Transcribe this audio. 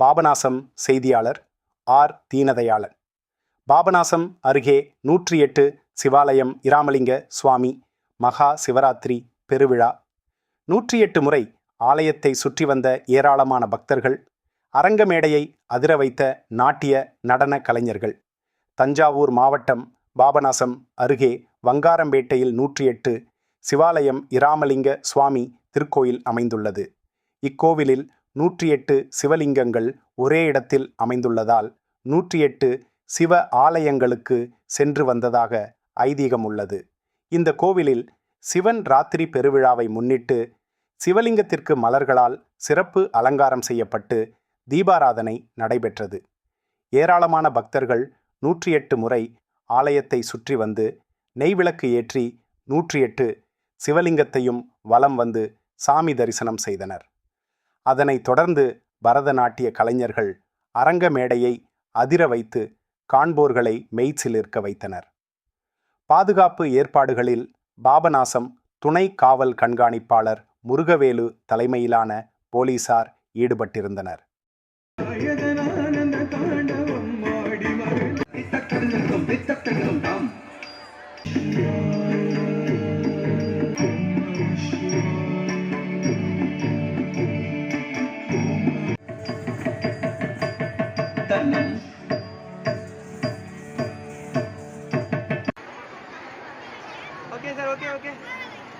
பாபநாசம் செய்தியாளர் ஆர். தீனதயாளன். பாபநாசம் அருகே நூற்றி எட்டு சிவாலயம் இராமலிங்க சுவாமி மகா சிவராத்திரி பெருவிழா. நூற்றி எட்டு முறை ஆலயத்தை சுற்றி வந்த ஏராளமான பக்தர்கள் அரங்கமேடையை அதிர வைத்த நாட்டிய நடன கலைஞர்கள். தஞ்சாவூர் மாவட்டம் பாபநாசம் அருகே வங்காரம்பேட்டையில் நூற்றி எட்டு சிவாலயம் இராமலிங்க சுவாமி திருக்கோயில் அமைந்துள்ளது. இக்கோவிலில் நூற்றி எட்டு சிவலிங்கங்கள் ஒரே இடத்தில் அமைந்துள்ளதால் நூற்றி எட்டு சிவ ஆலயங்களுக்கு சென்று வந்ததாக ஐதீகம் உள்ளது. இந்த கோவிலில் சிவன் ராத்திரி பெருவிழாவை முன்னிட்டு சிவலிங்கத்திற்கு மலர்களால் சிறப்பு அலங்காரம் செய்யப்பட்டு தீபாராதனை நடைபெற்றது. ஏராளமான பக்தர்கள் நூற்றி எட்டு முறை ஆலயத்தை சுற்றி வந்து நெய்விளக்கு ஏற்றி நூற்றி எட்டு சிவலிங்கத்தையும் வலம் வந்து சாமி தரிசனம் செய்தனர். அதனைத் தொடர்ந்து பரதநாட்டிய கலைஞர்கள் அரங்க மேடையை அதிர வைத்து காண்போர்களை மெய்ச்சிலிருக்க வைத்தனர். பாதுகாப்பு ஏற்பாடுகளில் பாபநாசம் துணை காவல் கண்காணிப்பாளர் முருகவேலு தலைமையிலான போலீசார் ஈடுபட்டிருந்தனர். Tanam. Okay, sir, okay, okay.